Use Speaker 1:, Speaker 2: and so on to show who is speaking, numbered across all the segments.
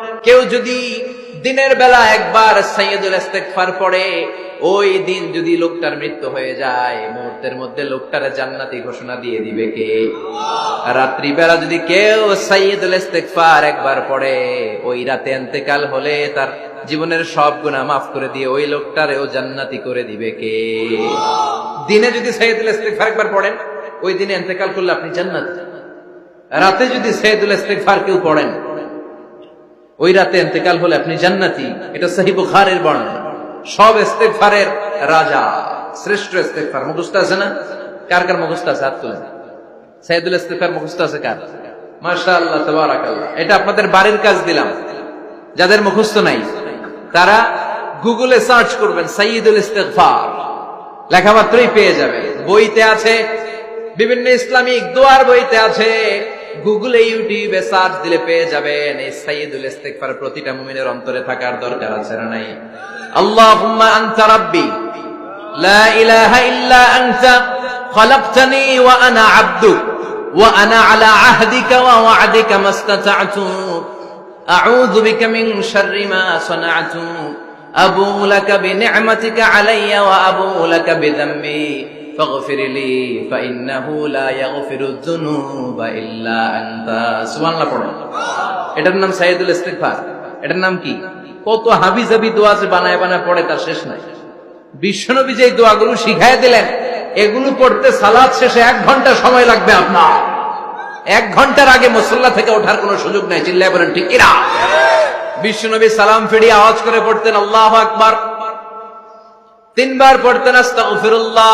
Speaker 1: কেউ যদি দিনের বেলা একবার সাইয়দুল ইস্তেগফার পড়ে, ওই দিন যদি লোকটার মৃত্যু হয়ে যায়, মুহূর্তের মধ্যে লোকটার জান্নাতি ঘোষণা দিয়ে দিবে কে? রাত্রি বেলা যদি কেউ সাইয়দুল ইস্তেগফার একবার পড়ে, ওই রাতে এন্তেকাল হলে তার জীবনের সব গুনাহ মাফ করে দিয়ে ওই লোকটারেও জান্নাতি করে দিবে কে? দিনে যদি সাইয়দুল ইস্তেগফার একবার পড়েন, ওই দিনে এন্তেকাল করলে আপনি জান্নাতি। রাতে যদি সাইয়দুল ইস্তেগফার কেউ পড়েন ওই রাতে এতেকাল হলে আপনি জান্নাতি। এটা সহি বুখারের বর্ণনা। সব ইস্তেগফারের রাজা, শ্রেষ্ঠ ইস্তেগফার। মুখস্থ আছে না? কার কার মুখস্থ আছে? হাত তুলেন সাইদুল ইস্তেগফার মুখস্থ আছে কার? তাবারাকাল্লাহ। এটা আপনাদের বাড়ির কাজ দিলাম। যাদের মুখস্থ নাই, তারা গুগলে সার্চ করবেন সাইয়দুল ইস্তেগফার। লেখামাত্রই পেয়ে যাবে। বইতে আছে, বিভিন্ন ইসলামিক দোয়ার বইতে আছে। গুগলে ইউটিউবে সার্চ দিলে পেয়ে যাবেন। এই সাইয়দুল ইস্তেগফার প্রতিটা মুমিনের অন্তরে থাকার দরকার আছে না নাই? আল্লাহুম্মা আনতা রাব্বি, লা ইলাহা ইল্লা আনতা, খলাকতানি ওয়া আনা আবদুক ওয়া আনা আলা আহদিকা ওয়া ওয়া'দিকা মাস্তাতা'তু, আউযু বিকা মিন শাররি মা সানা'তু, আবু লাকা বিনি'মাতিকা আলাইয়া ওয়া আবু লাকা বিযামবি। فاغفر لي فإنه لا يغفر الذنوب إلا أنت سبحان الله পড়ো এটার নাম সাইয়দুল ইস্তিগফার এটার নাম কি কত হাবিজাবি দোয়া যে বানায় বানায় পড়ে তার শেষ নাই বিশ্বনবী যে এই দোয়াগুলো শিখাই দিলেন এগুলো পড়তে সালাদ শেষে এক ঘন্টা সময় লাগবে আপনার এক ঘন্টার আগে মুসল্লা থেকে ওঠার কোনো সুযোগ নাই চিল্লায় বলেন ঠিক কিনা বিশ্বনবী সালাম ফিরিয়ে আওয়াজ করে পড়তেন আল্লাহ আকবার তিনবার পড়তেন আস্তাগফিরুল্লাহ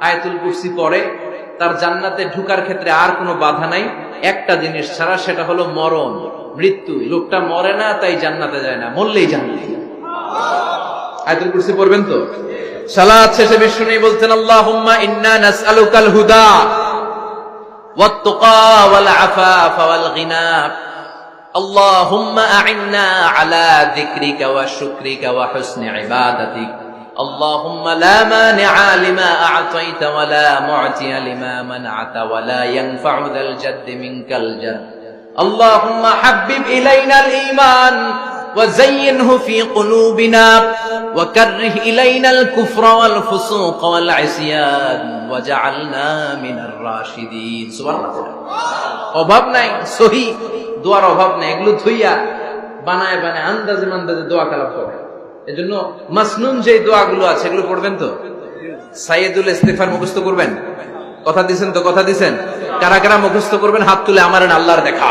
Speaker 1: আয়তুল কুরসি পরে তার জান্নাতে ঢুকার ক্ষেত্রে আর কোনো বাধা নাই। একটা জিনিস ছাড়া সেটা হলো মরণ, মৃত্যু। লোকটা মরে না, তাই জান্নাতে যায় না, মরলেই জান্নাতে আয়তুল কুরসি পড়বেন তো? সালাত শেষে বিষ্ণু ইন্না নাসআলুকাল হুদা ওয়াত-তুকা ওয়াল আফাফ ওয়াল গিনা আল্লাহুম্মা আলা যিকরিকা ওয়া শুকরিকা ওয়া হুসনি ইবাদাতিকা। اللهم لا مانع لما أعطيت ولا معطي لما منعت ولا ينفع ذا الجد منك الجد اللهم حبب إلينا الإيمان وزينه في قلوبنا وكره إلينا الكفر والفسوق والعصيان وجعلنا من الراشدين سبحان الله অভাব নাই সহি দোয়ার অভাব নাই এগুলো থইয়া বানায় বানায় আন্দাজে মান্দাজে দোয়া কালাম করে এজন্য মাসনুন যে দোয়াগুলো আছে, এগুলো পড়বেন তো? সাইয়েদুল ইস্তেফার মুখস্থ করবেন? কথা দিছেন তো, কথা দিছেন? কারা কারা মুখস্থ করবেন? হাত তুলে আমার আল্লাহর দেখা